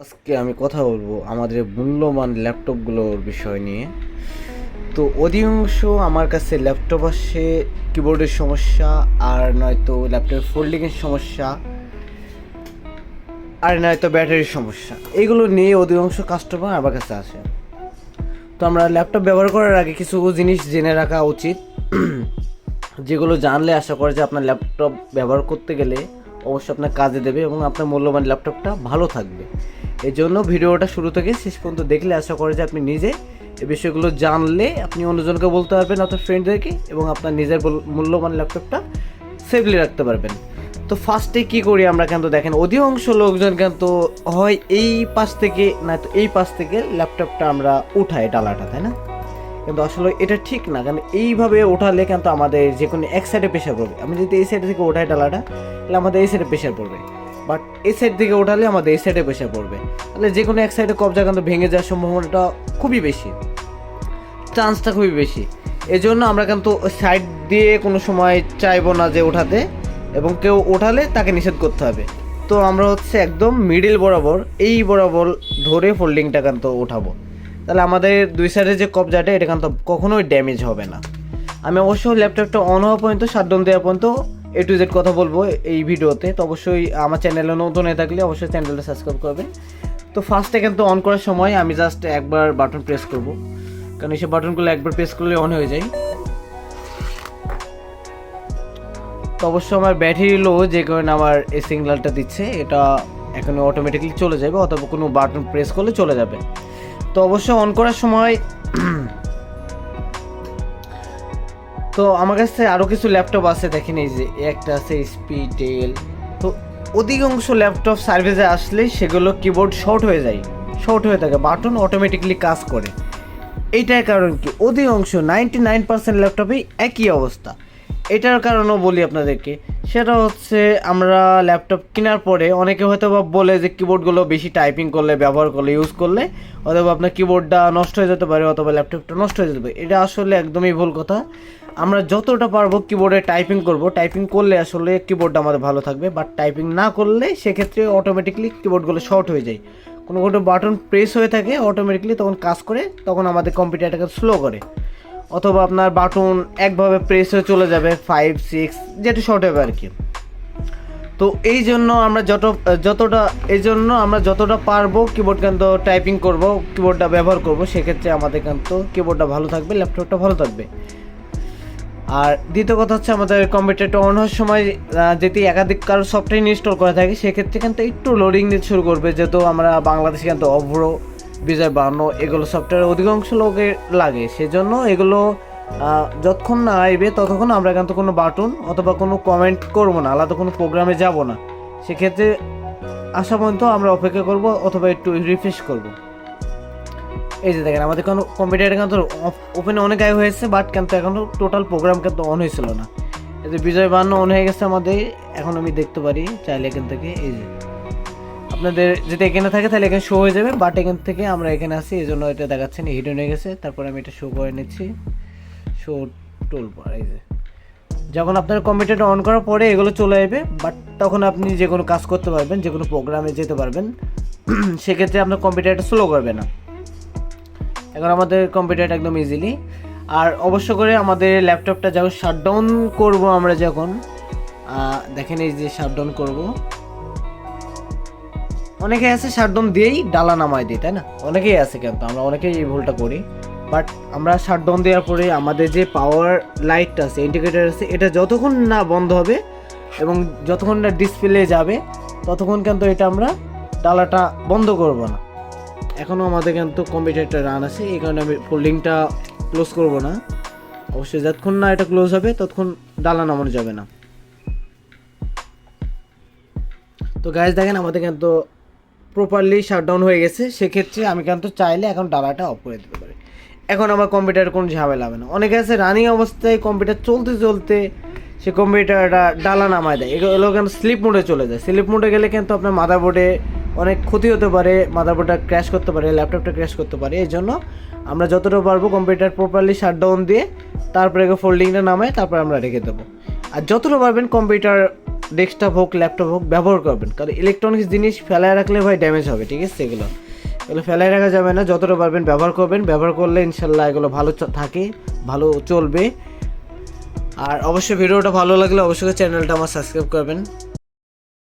আজকে আমি কথা বলব আমাদের মূল্যবান ল্যাপটপগুলোর বিষয় নিয়ে। তো অধিকাংশ আমার কাছে ল্যাপটপ আসে কিবোর্ডের সমস্যা, আর নয়তো ল্যাপটপের ফোল্ডিংয়ের সমস্যা, আর নয়তো ব্যাটারির সমস্যা। এইগুলো নিয়ে অধিকাংশ কাস্টমার আমার কাছে আসে। তো আমরা ল্যাপটপ ব্যবহার করার আগে কিছু জিনিস জেনে রাখা উচিত। যেগুলো জানলে আশা করে যে আপনার ল্যাপটপ ব্যবহার করতে গেলে অবশ্যই আপনার কাজে দেবে এবং আপনার মূল্যবান ল্যাপটপটা ভালো থাকবে। এই জন্য ভিডিওটা শুরু থেকে শেষ পর্যন্ত দেখলে আশা করে যে আপনি নিজে এই বিষয়গুলো জানলে আপনি অন্যজনকে বলতে পারবেন, আপনার ফ্রেন্ডদেরকে এবং আপনার নিজের মূল্যবান ল্যাপটপটা সেফলি রাখতে পারবেন। তো ফার্স্টে কি করি আমরা কিন্তু দেখেন, অধিকাংশ লোকজন কিন্তু হয় এই পাশ থেকে না তো এই পাশ থেকে ল্যাপটপটা আমরা উঠাই ডালাটা, তাই না? কিন্তু আসলে এটা ঠিক না, কারণ এইভাবে ওঠালে কিন্তু আমাদের যে কোনো এক সাইডে প্রেশার পড়বে। আমি যদি এই সাইড থেকে ওঠাই ডালাটা, তাহলে আমাদের এই সাইডে প্রেশার পড়বে। বাট এই সাইড থেকে ওঠালে আমাদের এই সাইডে প্রেশার পড়বে। তাহলে যে কোনো এক সাইডে কবজা কিন্তু ভেঙে যাওয়ার সম্ভাবনাটা খুবই বেশি। চান্সটা খুবই বেশি। এই জন্য আমরা কিন্তু সাইড দিয়ে কোনো সময় চাইব না যে ওঠাতে, এবং কেউ ওঠালে তাকে নিষেধ করতে হবে। তো আমরা হচ্ছে একদম মিডিল বরাবর, এই বরাবর ধরে ফোল্ডিংটা কিন্তু ওঠাবো। তাহলে আমাদের দুই সাইডে যে কবজাটা, এটা কিন্তু কখনোই ড্যামেজ হবে না। আমি অবশ্যই ল্যাপটপটা অন হওয়া পর্যন্ত শাটডাউন দেওয়া পর্যন্ত এ টু জেড কথা বলব এই ভিডিওতে। তো অবশ্যই আমার চ্যানেলে নতুন হয়ে থাকলে অবশ্যই চ্যানেলটা সাবস্ক্রাইব করবেন। তো ফার্স্টে কিন্তু অন করার সময় আমি জাস্ট একবার বাটন প্রেস করব। কারণ এইসব বাটনগুলো একবার প্রেস করলে অন হয়ে যায়। তো অবশ্য আমার ব্যাটারি লো যে কারণে আমার এই সিগন্যালটা দিচ্ছে, এটা এখন অটোমেটিকলি চলে যাবে, অথবা কোনো বাটন প্রেস করলে চলে যাবে। তো অবশ্য অন করার সময় তো আমার কাছে আরও কিছু ল্যাপটপ আছে, দেখেন এই যে, একটা আছে স্পিডেল তো অধিকাংশ ল্যাপটপ সার্ভিসে আসলে সেগুলো কিবোর্ড শর্ট হয়ে যায় শর্ট হয়ে থাকে বাটন অটোমেটিকলি কাজ করে। এইটার কারণ কি? অধিকাংশ নাইনটি নাইন পার্সেন্ট ল্যাপটপেই একই অবস্থা। এটার কারণও বলি আপনাদেরকে। সেটা হচ্ছে আমরা ল্যাপটপ কেনার পরে অনেকে হয়তো বা বলে যে কিবোর্ডগুলো বেশি টাইপিং করলে, ব্যবহার করলে ইউজ করলে, অথবা আপনার কিবোর্ডটা নষ্ট হয়ে যেতে পারে অথবা ল্যাপটপটা নষ্ট হয়ে যেতে পারে। এটা আসলে একদমই ভুল কথা। আমরা যতটা পারব কিবোর্ডে টাইপিং করব। টাইপিং করলে আসলে কিবোর্ডটা আমাদের ভালো থাকবে বাট টাইপিং না করলে সেক্ষেত্রে অটোমেটিকলি কিবোর্ডগুলো শর্ট হয়ে যায়। কোনো কোনো বাটন প্রেস হয়ে থাকে অটোমেটিকলি তখন কাজ করে, তখন আমাদের কম্পিউটারটাকে স্লো করে। অথবা আপনার বাটন একভাবে প্রেস হয়ে চলে যাবে ফাইভ সিক্স যেটা শর্ট হবে আর কি। তো এই জন্য আমরা যত, যতটা, এই জন্য আমরা যতটা পারব কিবোর্ড কিন্তু টাইপিং করব কিবোর্ডটা ব্যবহার করব, সেক্ষেত্রে আমাদের কিন্তু কিবোর্ডটা ভালো থাকবে ল্যাপটপটা ভালো থাকবে। আর দ্বিতীয় কথা হচ্ছে আমাদের কম্পিউটারটা অন হওয়ার সময় যদি একাধিক কারও সফটওয়্যার ইনস্টল করা থাকে, সেক্ষেত্রে কিন্তু একটু লোডিং নিতে শুরু করবে, যেহেতু আমরা বাংলাদেশে কিন্তু অভ্র বিজয় বান্ন এগুলো সফটওয়্যার অধিকাংশ লোকের লাগে। সেজন্য এগুলো যতক্ষণ না আসবে ততক্ষণ আমরা কিন্তু কোনো বাটন অথবা কোনো কমেন্ট করব না, আলাদা কোনো প্রোগ্রামে যাব না। সেক্ষেত্রে আসা পর্যন্ত আমরা অপেক্ষা করব অথবা একটু রিফ্রেশ করব। এই যে দেখেন, আমাদের কোনো কম্পিউটারে কিন্তু ওপেনে অনেক আয় হয়েছে বাট কিন্তু এখনও টোটাল প্রোগ্রাম কিন্তু অন হয়েছিল না। এই যে বিজয় বান্ন অন হয়ে গেছে আমাদের, এখন আমি দেখতে পারি, চাইলে এখান থেকে, এই যে। আপনাদের যদি এখানে থাকে, তাহলে এখানে শো হয়ে যাবে বাট এখান থেকে আমরা এখানে আসি এই জন্য এটা দেখাচ্ছে না হিডেন হয়ে গেছে। তারপর আমি এটা শো করে নিচ্ছি। শো টোল এই যে। যখন আপনার কম্পিউটারটা অন করার পরে এগুলো চলে আসবে বাট তখন আপনি যে কোনো কাজ করতে পারবেন, যে কোনো প্রোগ্রামে যেতে পারবেন। সেক্ষেত্রে আপনার কম্পিউটারটা স্লো করবে না। এখন আমাদের কম্পিউটারটা একদম ইজিলি আর অবশ্য করে আমাদের ল্যাপটপটা যখন শাটডাউন করব আমরা যখন দেখেন এই যে শাটডাউন করব। অনেকে আছে শাটডাউন দিয়েই ডালা নামায় দিই তাই না? অনেকেই আছে কিন্তু, আমরা অনেকেই এই ভুলটা করি। বাট আমরা শাটডাউন দেওয়ার পরে আমাদের যে পাওয়ার লাইটটা আছে ইন্ডিকেটার আছে, এটা যতক্ষণ না বন্ধ হবে এবং যতক্ষণ না ডিসপ্লে যাবে, ততক্ষণ কিন্তু এটা আমরা ডালাটা বন্ধ করব না। এখনও আমাদের কিন্তু কম্পিউটারটা রান আছে, এই কারণে আমি ফোল্ডিংটা ক্লোজ করব না। অবশ্যই যতক্ষণ না এটা ক্লোজ হবে, ততক্ষণ ডালা নামানো যাবে না। তো গাইজ দেখেন আমাদের কিন্তু প্রপারলি শাটডাউন হয়ে গেছে, সেক্ষেত্রে আমি কিন্তু চাইলে এখন ডালাটা অফ করে দিতে পারি। এখন আমার কম্পিউটার কোনো ঝামেলা হবে না। অনেকে আছে রানিং অবস্থায় কম্পিউটার চলতে চলতে সে কম্পিউটারটা ডালা নামায় দেয়। এগুলো কিন্তু স্লিপ মোডে চলে যায়। স্লিপ মোডে গেলে কিন্তু আপনার মাদারবোর্ডে অনেক ক্ষতি হতে পারে মাদারবোর্ডটা ক্র্যাশ করতে পারে ল্যাপটপটা ক্র্যাশ করতে পারে। এই জন্য আমরা যতটা পারব কম্পিউটার প্রপারলি শাটডাউন দিয়ে তারপরে ফোল্ডিংটা নামায়, তারপর আমরা রেখে দেবো। আর যতটা পারবেন কম্পিউটার ডেস্কটপ হোক ল্যাপটপ হোক, ব্যবহার করবেন। কারণ ইলেকট্রনিক্স জিনিস ফেলায় রাখলে ভাই ড্যামেজ হবে, ঠিক আছে এগুলো? এগুলো ফেলায় রাখা যাবে না, যতটা পারবেন ব্যবহার করবেন। ব্যবহার করলে ইনশাল্লাহ এগুলো ভালো থাকে, ভালো চলবে। আর অবশ্যই ভিডিওটা ভালো লাগলে অবশ্যই চ্যানেলটা আমার সাবস্ক্রাইব করবেন।